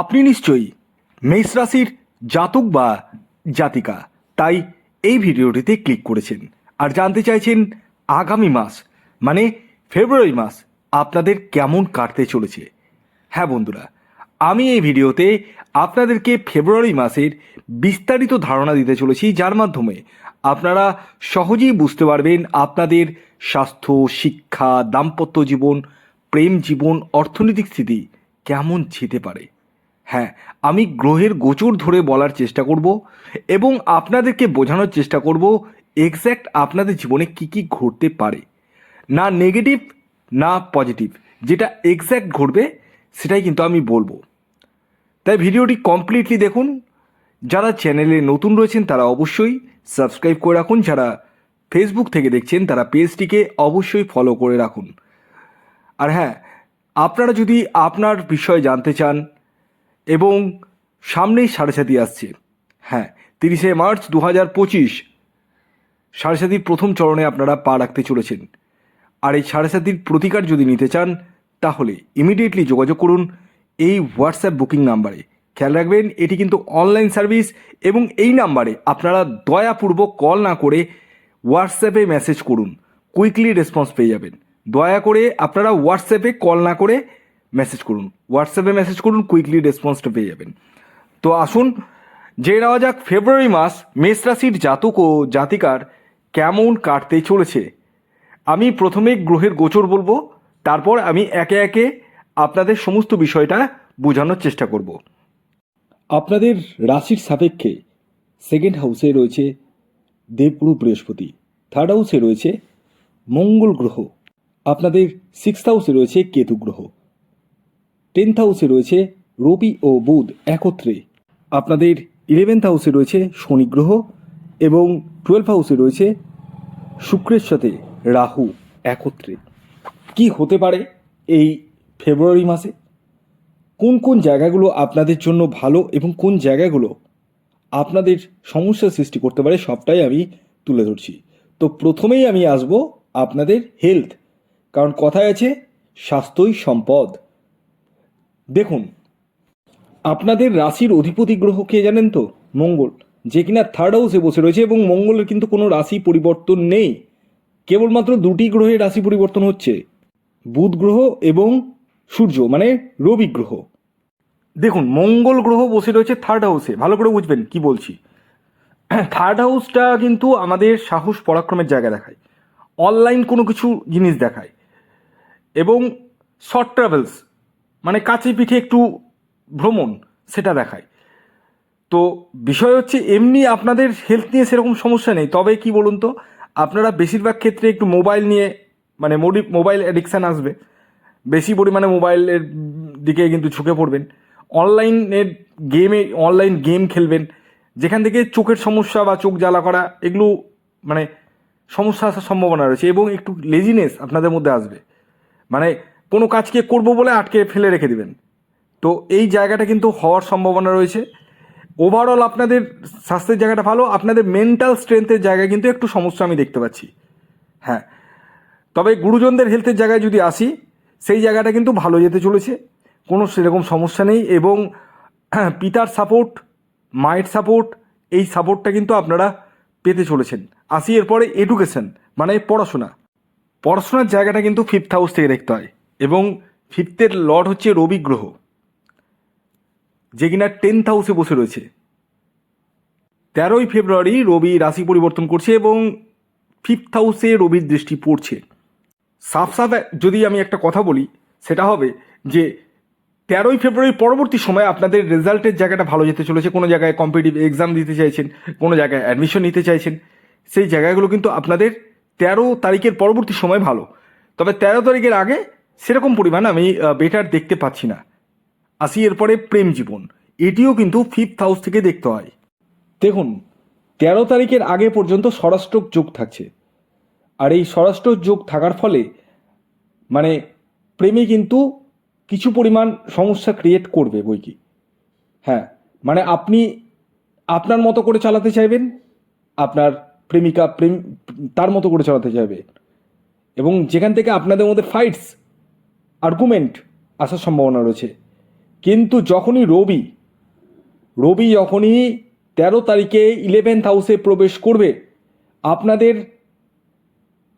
আপনি নিশ্চয়ই মেষ রাশির জাতক বা জাতিকা, তাই এই ভিডিওটিতে ক্লিক করেছেন। আর জানতে চাইছেন আগামী মাস মানে ফেব্রুয়ারি মাস, আপনাদের কেমন কাটতে চলেছে? হ্যাঁ বন্ধুরা, আমি এই ভিডিওতে আপনাদেরকে ফেব্রুয়ারি মাসের বিস্তারিত ধারণা দিতে চলেছি, যার মাধ্যমে আপনারা সহজেই বুঝতে পারবেন আপনাদের স্বাস্থ্য, শিক্ষা, দাম্পত্য জীবন, প্রেম জীবন, অর্থনৈতিক স্থিতি কেমন যেতে পারে। হ্যাঁ আমি গ্রহের গোচর ধরে বলার চেষ্টা করব এবং আপনাদেরকে বোঝানোর চেষ্টা করব এক্স্যাক্ট আপনাদের জীবনে কি কি ঘটতে পারে। না নেগেটিভ না পজিটিভ যেটা এক্স্যাক্ট ঘটবে, সেটাই কিন্তু আমি বলব। তাই ভিডিওটি কমপ্লিটলি দেখুন। যারা চ্যানেলে নতুন রয়েছেন, তারা অবশ্যই সাবস্ক্রাইব করে রাখুন। যারা ফেসবুক থেকে দেখছেন, তারা পেজটিকে অবশ্যই ফলো করে রাখুন। আর হ্যাঁ আপনারা যদি আপনার বিষয়ে জানতে চান এবং সামনেই সাড়ে সাথী আসছে। হ্যাঁ তিরিশে মার্চ দু হাজার পঁচিশ সাড়ে সাথীর প্রথম চরণে আপনারা পা রাখতে চলেছেন। আর এই সাড়ে সাথীর প্রতিকার যদি নিতে চান, তাহলে ইমিডিয়েটলি যোগাযোগ করুন এই হোয়াটসঅ্যাপ বুকিং নাম্বারে। খেয়াল রাখবেন, এটি কিন্তু অনলাইন সার্ভিস এবং এই নাম্বারে আপনারা দয়াপূর্বক কল না করে হোয়াটসঅ্যাপে মেসেজ করুন। কুইকলি রেসপন্স পেয়ে যাবেন। দয়া করে আপনারা হোয়াটসঅ্যাপে কল না করে মেসেজ করুন। হোয়াটসঅ্যাপে মেসেজ করুন কুইকলি রেসপন্সটা পেয়ে যাবেন। তো আসুন যে নেওয়া যাক ফেব্রুয়ারি মাস, মেষ রাশির জাতক ও জাতিকার কেমন কাটতে চলেছে। আমি প্রথমে গ্রহের গোচর বলব, তারপর আমি একে একে আপনাদের সমস্ত বিষয়টা বোঝানোর চেষ্টা করব। আপনাদের রাশির সাপেক্ষে সেকেন্ড হাউসে রয়েছে দেবগুরু বৃহস্পতি থার্ড হাউসে রয়েছে মঙ্গল গ্রহ, আপনাদের সিক্স হাউসে রয়েছে কেতু গ্রহ। টেন্থ হাউসে রয়েছে রবি ও বুধ একত্রে। আপনাদের ইলেভেন্থ হাউসে রয়েছে শনি গ্রহ এবং টুয়েলভ হাউসে রয়েছে শুক্রের সাথে রাহু একত্রে। কি হতে পারে এই ফেব্রুয়ারি মাসে? কোন কোন জায়গাগুলো আপনাদের জন্য ভালো এবং কোন জায়গাগুলো আপনাদের সমস্যা সৃষ্টি করতে পারে সবটাই আমি তুলে ধরছি। তো প্রথমেই আমি আসব আপনাদের হেলথ কারণ কথায় আছে স্বাস্থ্যই সম্পদ। দেখুন, আপনাদের রাশির অধিপতি গ্রহ কে জানেন তো? মঙ্গল, যে কিনা থার্ড হাউসে বসে রয়েছে এবং মঙ্গলের কিন্তু কোনো রাশি পরিবর্তন নেই। কেবলমাত্র দুটি গ্রহের রাশি পরিবর্তন হচ্ছে, বুধ গ্রহ এবং সূর্য মানে রবি গ্রহ। দেখুন, মঙ্গল গ্রহ বসে রয়েছে থার্ড হাউসে ভালো করে বুঝবেন কি বলছি। থার্ড হাউসটা কিন্তু আমাদের সাহস পরাক্রমের জায়গা দেখায়। অনলাইন কোনো কিছু জিনিস দেখায়। এবং শর্ট ট্রাভেলস মানে কাছে পিঠে একটু ভ্রমণ, সেটা দেখায়। তো বিষয় হচ্ছে, এমনি আপনাদের হেলথ নিয়ে সেরকম সমস্যা নেই। তবে কি বলুন তো, আপনারা বেশিরভাগ ক্ষেত্রে একটু মোবাইল নিয়ে মানে মোডি মোবাইল অ্যাডিকশান আসবে। বেশি পরিমাণে মোবাইলের দিকে কিন্তু ঝুঁকে পড়বেন। অনলাইনের গেমে অনলাইন গেম খেলবেন। যেখান থেকে চোখের সমস্যা বা চোখ জ্বালা করা, এগুলো মানে সমস্যা আসার সম্ভাবনা রয়েছে এবং একটু লেজিনেস আপনাদের মধ্যে আসবে। মানে কোনো কাজকে করব বলে আটকে ফেলে রেখে দিবেন। তো এই জায়গাটা কিন্তু হওয়ার সম্ভাবনা রয়েছে। ওভারঅল আপনাদের স্বাস্থ্যের জায়গাটা ভালো, আপনাদের মেন্টাল স্ট্রেংথের জায়গায় কিন্তু একটু সমস্যা আমি দেখতে পাচ্ছি। হ্যাঁ। তবে গুরুজনদের হেলথের জায়গায় যদি আসি, সেই জায়গাটা কিন্তু ভালো যেতে চলেছে। কোনো সেরকম সমস্যা নেই এবং পিতার সাপোর্ট মায়ের সাপোর্ট এই সাপোর্টটা কিন্তু আপনারা পেতে চলেছেন। আসি এরপরে এডুকেশন মানে পড়াশোনা। পড়াশোনার জায়গাটা কিন্তু ফিফথ হাউস থেকে দেখতে হয়। এবং ফিফথের লর্ড হচ্ছে রবি গ্রহ, যে কিনা টেন্থ হাউসে বসে রয়েছে। তেরোই ফেব্রুয়ারি রবি রাশি পরিবর্তন করছে এবং ফিফথ হাউসে রবির দৃষ্টি পড়ছে। সাফ সাফ যদি আমি একটা কথা বলি, সেটা হবে যে তেরোই ফেব্রুয়ারি পরবর্তী সময়ে আপনাদের রেজাল্টের জায়গাটা ভালো যেতে চলেছে। কোনো জায়গায় কম্পিটিভ এক্সাম দিতে চাইছেন, কোনো জায়গায় অ্যাডমিশন নিতে চাইছেন, সেই জায়গাগুলো কিন্তু আপনাদের তেরো তারিখের পরবর্তী সময় ভালো। তবে তেরো তারিখের আগে সেরকম পরিমাণ আমি বেটার দেখতে পাচ্ছি না। আসি এরপরে প্রেম জীবন। এটিও কিন্তু ফিফথ হাউস থেকে দেখতে হয়। দেখুন, তেরো তারিখের আগে পর্যন্ত স্বরাষ্ট্র যোগ থাকছে। আর এই স্বরাষ্ট্র যোগ থাকার ফলে মানে প্রেমে কিন্তু কিছু পরিমাণ সমস্যা ক্রিয়েট করবে বই কি হ্যাঁ মানে আপনি আপনার মতো করে চালাতে চাইবেন, আপনার প্রেমিকা প্রেম, তার মতো করে চালাতে চাইবে। এবং যেখান থেকে আপনাদের মধ্যে ফাইটস আর্গুমেন্ট আসার সম্ভাবনা রয়েছে। কিন্তু যখনই রবি রবি যখনই তেরো তারিখে ইলেভেন্থ হাউসে প্রবেশ করবে, আপনাদের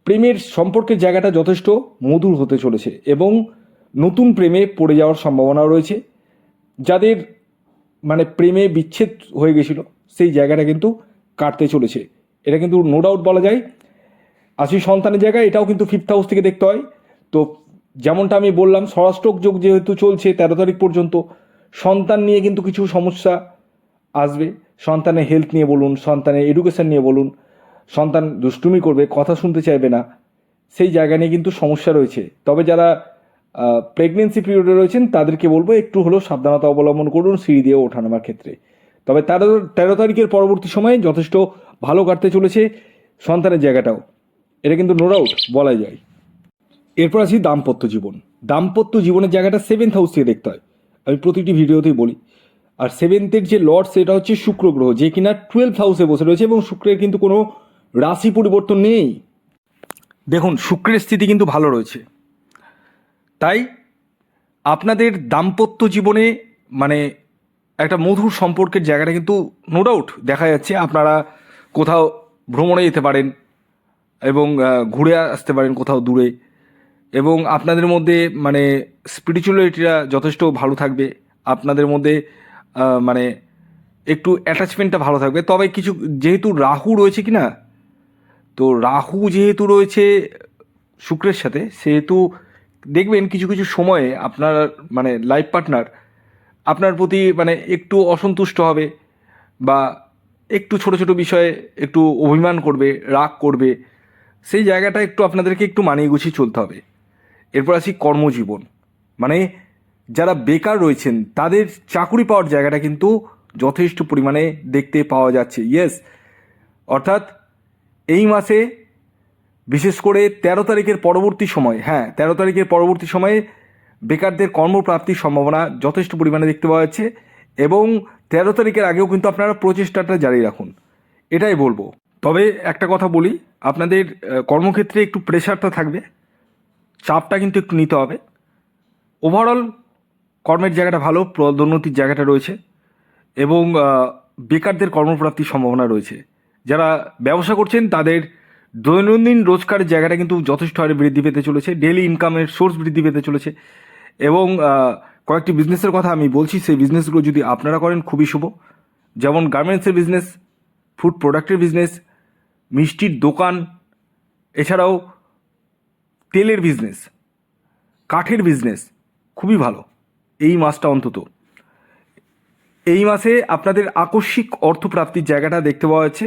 প্রেমের সম্পর্কের জায়গাটা যথেষ্ট মধুর হতে চলেছে এবং নতুন প্রেমে পড়ে যাওয়ার সম্ভাবনা রয়েছে। যাদের মানে প্রেমে বিচ্ছেদ হয়ে গেছিল, সেই জায়গাটা কিন্তু কাটতে চলেছে। এটা কিন্তু নো ডাউট বলা যায়। আসি সন্তানের জায়গায় এটাও কিন্তু ফিফথ হাউস থেকে দেখতে হয়। তো যেমনটা আমি বললাম ষষ্ঠক যোগ যেহেতু চলছে তেরো তারিখ পর্যন্ত, সন্তান নিয়ে কিন্তু কিছু সমস্যা আসবে। সন্তানের হেলথ নিয়ে বলুন, সন্তানের এডুকেশন নিয়ে বলুন, সন্তান দুষ্টুমি করবে, কথা শুনতে চাইবে না, সেই জায়গা নিয়ে কিন্তু সমস্যা রয়েছে। তবে যারা প্রেগনেন্সি পিরিয়ডে রয়েছেন, তাদেরকে বলব একটু হলেও সাবধানতা অবলম্বন করুন, সিঁড়ি দিয়ে ওঠানামার ক্ষেত্রে। তবে তেরো তেরো তারিখের পরবর্তী সময়ে যথেষ্ট ভালো কাটতে চলেছে সন্তানের জায়গাটাও। এটা কিন্তু নো ডাউট বলা যায়। এরপর আসি দাম্পত্য জীবন। দাম্পত্য জীবনের জায়গাটা সেভেন্থ হাউস থেকে দেখতে হয়। আমি প্রতিটি ভিডিওতেই বলি। আর সেভেন্থের যে লর্ড, সেটা হচ্ছে শুক্র গ্রহ, যে কিনা টুয়েলভ হাউসে বসে রয়েছে এবং শুক্রের কিন্তু কোনো রাশি পরিবর্তন নেই। দেখুন, শুক্রের স্থিতি কিন্তু ভালো রয়েছে। তাই আপনাদের দাম্পত্য জীবনে মানে একটা মধুর সম্পর্কের জায়গাটা কিন্তু নো ডাউট দেখা যাচ্ছে। আপনারা কোথাও ভ্রমণে যেতে পারেন এবং ঘুরে আসতে পারেন কোথাও দূরে। এবং আপনাদের মধ্যে মানে স্পিরিচুয়ালিটিটা যথেষ্ট ভালো থাকবে। আপনাদের মধ্যে মানে একটু অ্যাটাচমেন্টটা ভালো থাকবে। তবে কিছু, যেহেতু রাহু রয়েছে কি না তো রাহু যেহেতু রয়েছে শুক্রের সাথে, সেহেতু দেখবেন কিছু কিছু সময়ে আপনার মানে লাইফ পার্টনার আপনার প্রতি মানে একটু অসন্তুষ্ট হবে বা একটু ছোট ছোট বিষয়ে একটু অভিমান করবে, রাগ করবে, সেই জায়গাটা একটু আপনাদেরকে একটু মানিয়ে গুছিয়ে চলতে হবে। এরপর আসি কর্মজীবন। মানে যারা বেকার রয়েছেন, তাদের চাকুরি পাওয়ার জায়গাটা কিন্তু যথেষ্ট পরিমাণে দেখতে পাওয়া যাচ্ছে। ইয়েস অর্থাৎ এই মাসে বিশেষ করে তেরো তারিখের পরবর্তী সময় হ্যাঁ তেরো তারিখের পরবর্তী সময়ে বেকারদের কর্মপ্রাপ্তির সম্ভাবনা যথেষ্ট পরিমাণে দেখতে পাওয়া যাচ্ছে এবং তেরো তারিখের আগেও কিন্তু আপনারা প্রচেষ্টাটা জারি রাখুন। এটাই বলব। তবে একটা কথা বলি, আপনাদের কর্মক্ষেত্রে একটু প্রেশারটা থাকবে। চাপটা কিন্তু একটু নিতে হবে। ওভারঅল কর্মের জায়গাটা ভালো, পদোন্নতির জায়গাটা রয়েছে এবং বেকারদের কর্মপ্রাপ্তির সম্ভাবনা রয়েছে। যারা ব্যবসা করছেন, তাদের দৈনন্দিন রোজগারের জায়গাটা কিন্তু যথেষ্ট হারে বৃদ্ধি পেতে চলেছে। ডেলি ইনকামের সোর্স বৃদ্ধি পেতে চলেছে এবং কয়েকটি বিজনেসের কথা আমি বলছি। সেই বিজনেসগুলো যদি আপনারা করেন, খুবই শুভ। যেমন গার্মেন্টসের বিজনেস ফুড প্রোডাক্টের বিজনেস মিষ্টির দোকান, এছাড়াও তেলের বিজনেস কাঠের বিজনেস খুবই ভালো এই মাসটা অন্তত। এই মাসে আপনাদের আকস্মিক অর্থপ্রাপ্তির জায়গাটা দেখতে পাওয়া যাচ্ছে।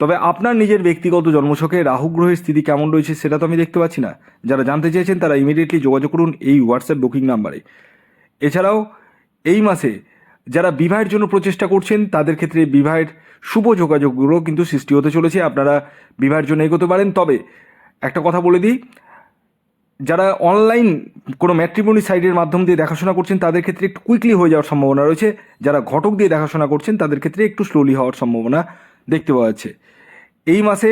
তবে আপনার নিজের ব্যক্তিগত জন্মছকে রাহু গ্রহের স্থিতি কেমন রয়েছে সেটা তো আমি দেখতে পাচ্ছি না। যারা জানতে চেয়েছেন তারা ইমিডিয়েটলি যোগাযোগ করুন এই হোয়াটসঅ্যাপ বুকিং নাম্বারে এছাড়াও এই মাসে যারা বিবাহের জন্য প্রচেষ্টা করছেন, তাদের ক্ষেত্রে বিবাহের শুভ যোগাযোগগুলো কিন্তু সৃষ্টি হতে চলেছে। আপনারা বিবাহের জন্য এগোতে পারেন। তবে একটা কথা বলে দিই। যারা অনলাইন কোনো ম্যাট্রিমনি সাইটের মাধ্যম দিয়ে দেখাশোনা করছেন, তাদের ক্ষেত্রে একটু কুইকলি হয়ে যাওয়ার সম্ভাবনা রয়েছে। যারা ঘটক দিয়ে দেখাশোনা করছেন, তাদের ক্ষেত্রে একটু স্লোলি হওয়ার সম্ভাবনা দেখতে পাওয়া যাচ্ছে। এই মাসে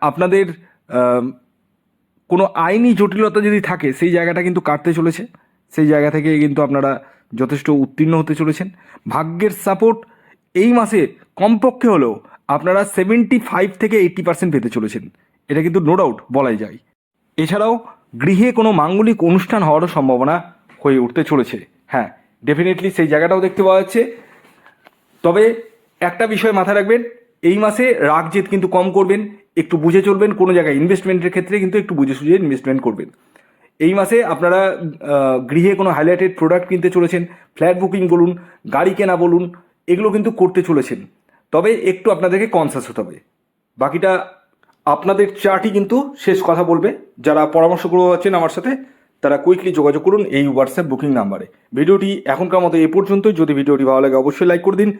আপনাদের কোনো আইনি জটিলতা যদি থাকে, সেই জায়গাটা কিন্তু কাটতে চলেছে। সেই জায়গা থেকে কিন্তু আপনারা যথেষ্ট উত্তীর্ণ হতে চলেছেন। ভাগ্যের সাপোর্ট এই মাসে কমপক্ষে হলেও আপনারা সেভেন্টি ফাইভ থেকে এইট্টি পার্সেন্ট পেতে চলেছেন। এটা কিন্তু নো ডাউট বলাই যায়। এছাড়াও গৃহে কোনো মাঙ্গলিক অনুষ্ঠান হওয়ারও সম্ভাবনা হয়ে উঠতে চলেছে। হ্যাঁ ডেফিনেটলি সেই জায়গাটাও দেখতে পাওয়া যাচ্ছে। তবে একটা বিষয় মাথায় রাখবেন, এই মাসে রাগ জেদ কিন্তু কম করবেন, একটু বুঝে চলবেন, কোনো জায়গায় ইনভেস্টমেন্টের ক্ষেত্রে কিন্তু একটু বুঝে সুঝে ইনভেস্টমেন্ট করবেন। এই মাসে আপনারা গৃহে কোনো হাইলাইটেড প্রোডাক্ট কিনতে চলেছেন ফ্ল্যাট বুকিং বলুন, গাড়ি কেনা বলুন, এগুলো কিন্তু করতে চলেছেন। তবে একটু আপনাদেরকে কনসাস হতে হবে। বাকিটা আপনাদের চাটি কিন্তু শেষ কথা বলবে। যারা পরামর্শ করে আছেন আমার সাথে, তারা কুইকলি যোগাযোগ করুন এই হোয়াটসঅ্যাপ বুকিং নাম্বারে ভিডিওটি এখনকার মতো এ পর্যন্তই। যদি ভিডিওটি ভালো লাগে, অবশ্যই লাইক করে দিন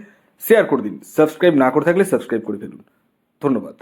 শেয়ার করে দিন। সাবস্ক্রাইব না করে থাকলে সাবস্ক্রাইব করে ফেলুন। ধন্যবাদ।